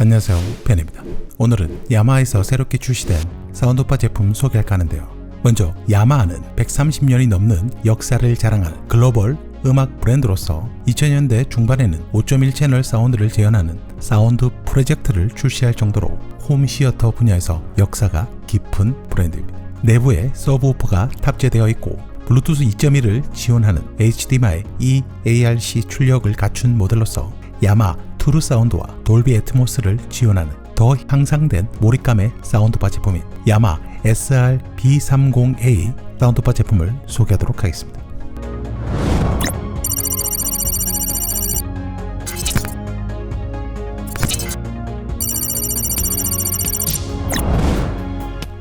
안녕하세요 벤입니다 오늘은 야마에서 새롭게 출시된 사운드바 제품 소개할까 하는데요 먼저 야마하는 130년이 넘는 역사를 자랑하는 글로벌 음악 브랜드로서 2000년대 중반에는 5.1 채널 사운드를 재현하는 사운드 프로젝트를 출시할 정도로 홈시어터 분야에서 역사가 깊은 브랜드입니다. 내부에 서브우퍼가 탑재되어 있고 블루투스 2.1을 지원하는 HDMI EARC 출력을 갖춘 모델로서 야마 투르 사운드와 돌비 애트모스를 지원하는 더 향상된 몰입감의 사운드바 제품인 야마 SR B30A 사운드바 제품을 소개하도록 하겠습니다.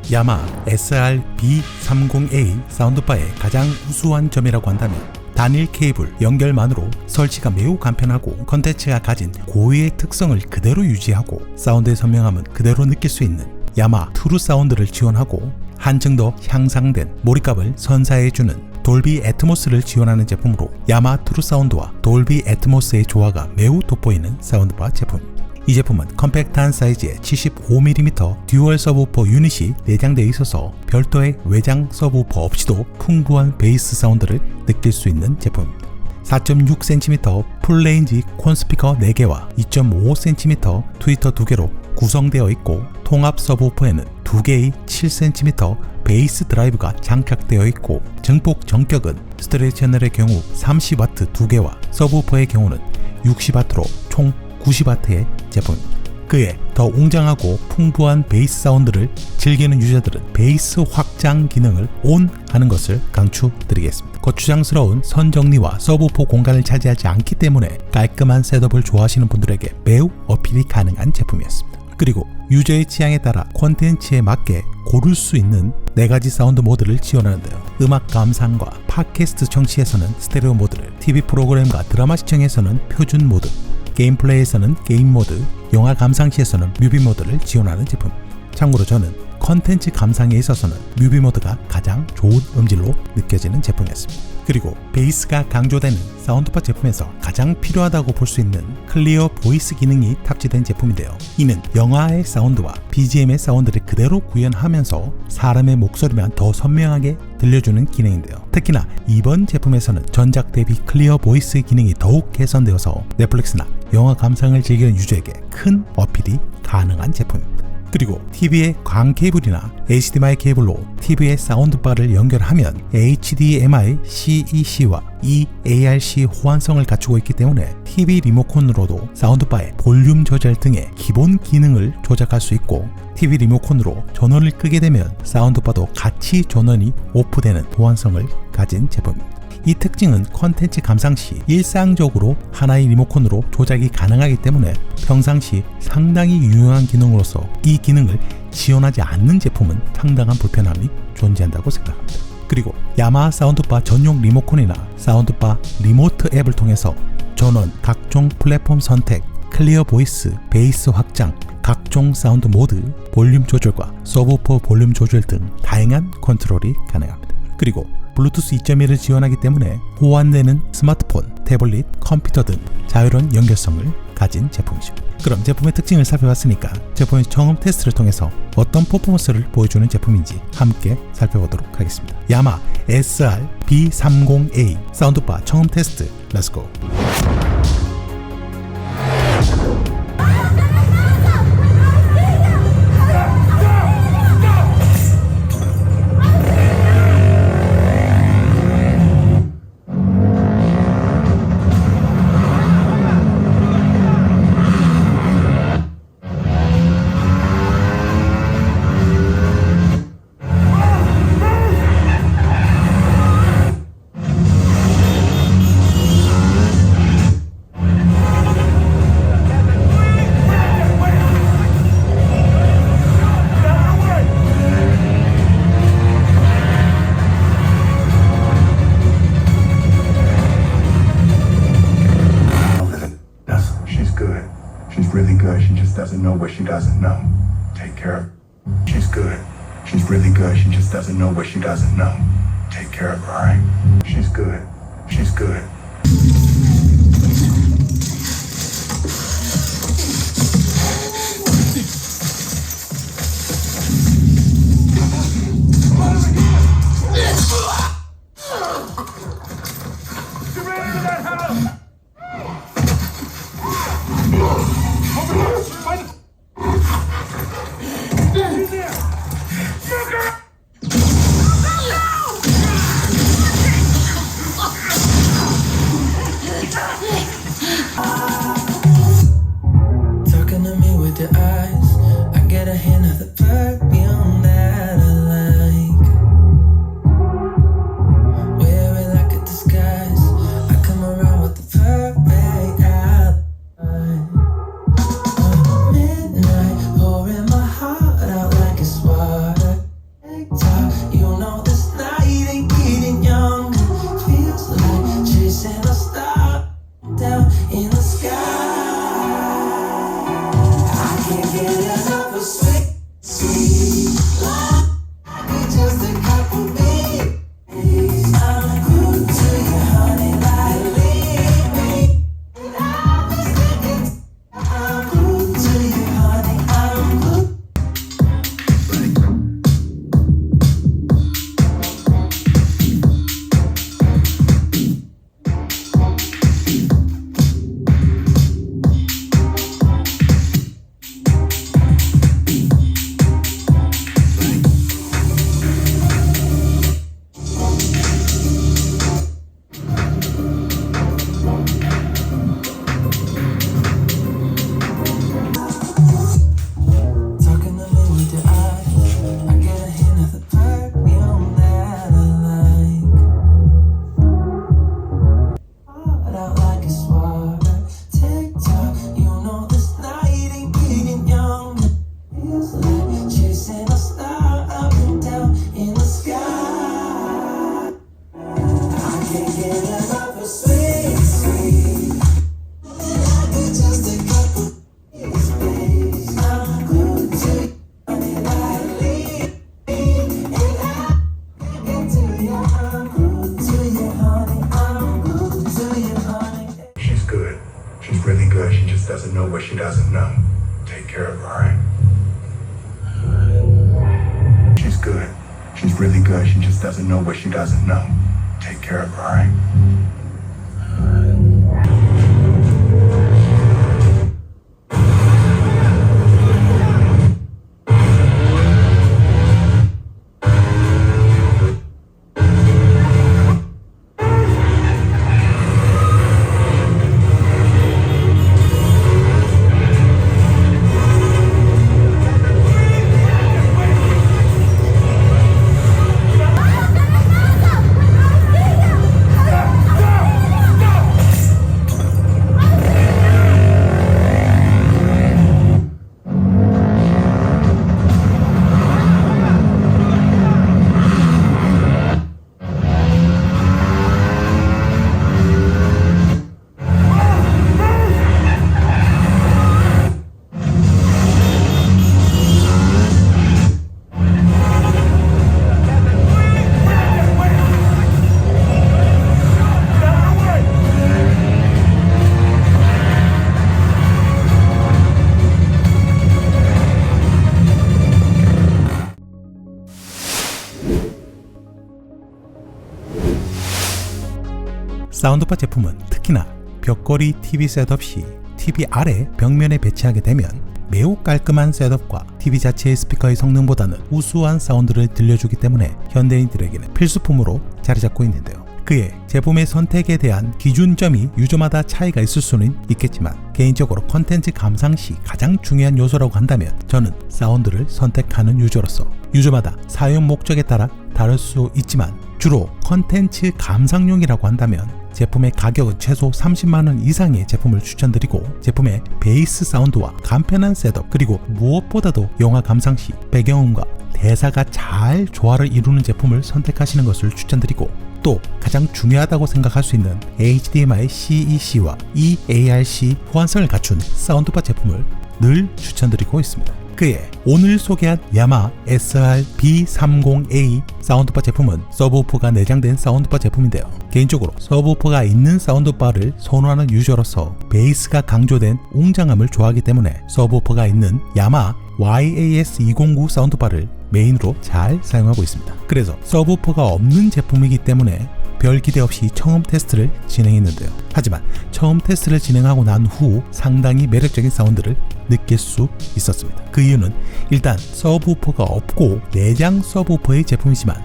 야마 SR-B30A 사운드바의 가장 우수한 점이라고 한다면 단일 케이블 연결만으로 설치가 매우 간편하고 컨텐츠가 가진 고유의 특성을 그대로 유지하고 사운드의 선명함은 그대로 느낄 수 있는 야마 트루 사운드를 지원하고 한층 더 향상된 몰입감을 선사해주는 돌비 애트모스를 지원하는 제품으로 야마 트루 사운드와 돌비 애트모스의 조화가 매우 돋보이는 사운드바 제품입니다. 이 제품은 컴팩트한 사이즈의 75mm 듀얼 서브우퍼 유닛이 내장되어 있어서 별도의 외장 서브우퍼 없이도 풍부한 베이스 사운드를 느낄 수 있는 제품입니다. 4.6cm 풀레인지 콘스피커 4개와 2.5cm 트위터 2개로 구성되어 있고 통합 서브우퍼에는 2개의 7cm 베이스 드라이브가 장착되어 있고 정폭 정격은 스트레이 채널의 경우 30W 2개와 서브우퍼의 경우는 60W로 총 90W의 제품입니다. 그에 더 웅장하고 풍부한 베이스 사운드를 즐기는 유저들은 베이스 확장 기능을 ON 하는 것을 강추드리겠습니다. 거추장스러운 선 정리와 서브포 공간을 차지하지 않기 때문에 깔끔한 셋업을 좋아하시는 분들에게 매우 어필이 가능한 제품이었습니다. 그리고 유저의 취향에 따라 콘텐츠에 맞게 고를 수 있는 4가지 사운드 모드를 지원하는데요. 음악 감상과 팟캐스트 청취에서는 스테레오 모드를, TV 프로그램과 드라마 시청에서는 표준 모드, 게임 플레이에서는 게임 모드, 영화 감상 시에서는 뮤비 모드를 지원하는 제품. 참고로 저는 컨텐츠 감상에 있어서는 뮤비 모드가 가장 좋은 음질로 느껴지는 제품이었습니다. 그리고 베이스가 강조되는 사운드파 제품에서 가장 필요하다고 볼 수 있는 클리어 보이스 기능이 탑재된 제품인데요. 이는 영화의 사운드와 BGM의 사운드를 그대로 구현하면서 사람의 목소리만 더 선명하게 들려주는 기능인데요. 특히나 이번 제품에서는 전작 대비 클리어 보이스 기능이 더욱 개선되어서 넷플릭스나 영화 감상을 즐기는 유저에게 큰 어필이 가능한 제품입니다. 그리고 TV의 광 케이블이나 HDMI 케이블로 TV의 사운드바를 연결하면 HDMI CEC와 EARC 호환성을 갖추고 있기 때문에 TV 리모컨으로도 사운드바의 볼륨 조절 등의 기본 기능을 조작할 수 있고 TV 리모컨으로 전원을 끄게 되면 사운드바도 같이 전원이 오프되는 호환성을 가진 제품입니다. 이 특징은 컨텐츠 감상 시 일상적으로 하나의 리모컨으로 조작이 가능하기 때문에 평상시 상당히 유용한 기능으로서 이 기능을 지원하지 않는 제품은 상당한 불편함이 존재한다고 생각합니다. 그리고 야마 사운드바 전용 리모컨이나 사운드바 리모트 앱을 통해서 전원 각종 플랫폼 선택, 클리어 보이스, 베이스 확장, 각종 사운드 모드, 볼륨 조절과 서브우퍼 볼륨 조절 등 다양한 컨트롤이 가능합니다. 그리고 블루투스 2.1을 지원하기 때문에 호환되는 스마트폰, 태블릿, 컴퓨터 등 자유로운 연결성을 가진 제품이죠. 그럼 제품의 특징을 살펴봤으니까 제품의 처음 테스트를 통해서 어떤 퍼포먼스를 보여주는 제품인지 함께 살펴보도록 하겠습니다. 야마 SR B30A 사운드바 처음 테스트 렛츠고 doesn't know. Take care of her. She's good. She's really good. She just doesn't know what she doesn't know. Take care of her, all right? She's good. She's good. Really good. She just doesn't know what she doesn't know. Take care of her, alright? 사운드바 제품은 특히나 벽걸이 TV 셋업 시 TV 아래 벽면에 배치하게 되면 매우 깔끔한 셋업과 TV 자체의 스피커의 성능보다는 우수한 사운드를 들려주기 때문에 현대인들에게는 필수품으로 자리 잡고 있는데요. 그의 제품의 선택에 대한 기준점이 유저마다 차이가 있을 수는 있겠지만 개인적으로 컨텐츠 감상 시 가장 중요한 요소라고 한다면 저는 사운드를 선택하는 유저로서 유저마다 사용 목적에 따라 다를 수 있지만 주로 컨텐츠 감상용이라고 한다면 제품의 가격은 최소 30만원 이상의 제품을 추천드리고 제품의 베이스 사운드와 간편한 셋업 그리고 무엇보다도 영화 감상 시 배경음과 대사가 잘 조화를 이루는 제품을 선택하시는 것을 추천드리고 또 가장 중요하다고 생각할 수 있는 HDMI CEC와 EARC 호환성을 갖춘 사운드바 제품을 늘 추천드리고 있습니다. 그의 오늘 소개한 야마 SR-B30A 사운드바 제품은 서브우퍼가 내장된 사운드바 제품인데요. 개인적으로 서브우퍼가 있는 사운드바를 선호하는 유저로서 베이스가 강조된 웅장함을 좋아하기 때문에 서브우퍼가 있는 야마 YAS209 사운드바를 메인으로 잘 사용하고 있습니다. 그래서 서브우퍼가 없는 제품이기 때문에 별 기대 없이 처음 테스트를 진행했는데요. 하지만 처음 테스트를 진행하고 난 후 상당히 매력적인 사운드를 느낄 수 있었습니다. 그 이유는 일단 서브우퍼가 없고 내장 서브우퍼의 제품이지만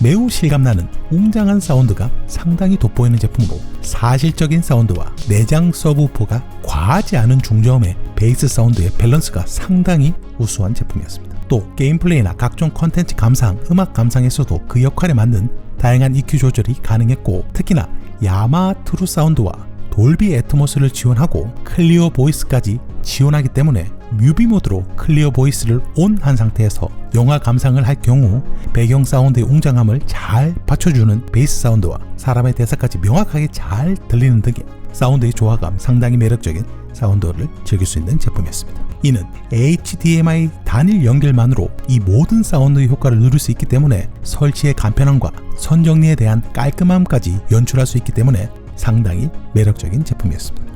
매우 실감나는 웅장한 사운드가 상당히 돋보이는 제품으로 사실적인 사운드와 내장 서브우퍼가 과하지 않은 중저음의 베이스 사운드의 밸런스가 상당히 우수한 제품이었습니다. 또 게임 플레이나 각종 컨텐츠 감상, 음악 감상에서도 그 역할에 맞는 다양한 EQ 조절이 가능했고 특히나 야마 트루 사운드와 돌비 애트모스를 지원하고 클리어 보이스까지 지원하기 때문에 뮤비 모드로 클리어 보이스를 온 한 상태에서 영화 감상을 할 경우 배경 사운드의 웅장함을 잘 받쳐주는 베이스 사운드와 사람의 대사까지 명확하게 잘 들리는 등의 사운드의 조화감 상당히 매력적인 사운드를 즐길 수 있는 제품이었습니다. 이는 HDMI 단일 연결만으로 이 모든 사운드의 효과를 누릴 수 있기 때문에 설치의 간편함과 선정리에 대한 깔끔함까지 연출할 수 있기 때문에 상당히 매력적인 제품이었습니다.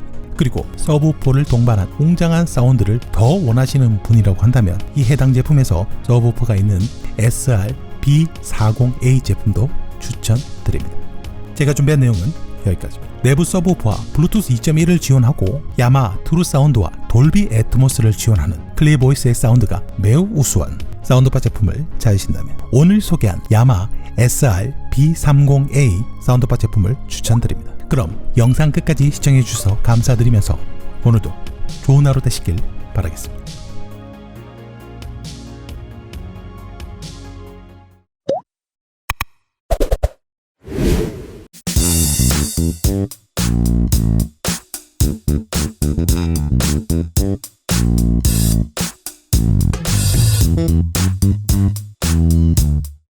그리고 서브우퍼를 동반한 웅장한 사운드를 더 원하시는 분이라고 한다면 이 해당 제품에서 서브우퍼가 있는 SR B40A 제품도 추천드립니다. 제가 준비한 내용은 여기까지입니다. 내부 서브우퍼와 블루투스 2.1을 지원하고 야마 트루 사운드와 돌비 애트모스를 지원하는 클리어 보이스의 사운드가 매우 우수한 사운드바 제품을 찾으신다면 오늘 소개한 야마 SR B30A 사운드바 제품을 추천드립니다. 그럼 영상 끝까지 시청해 주셔서 감사드리면서 오늘도 좋은 하루 되시길 바라겠습니다.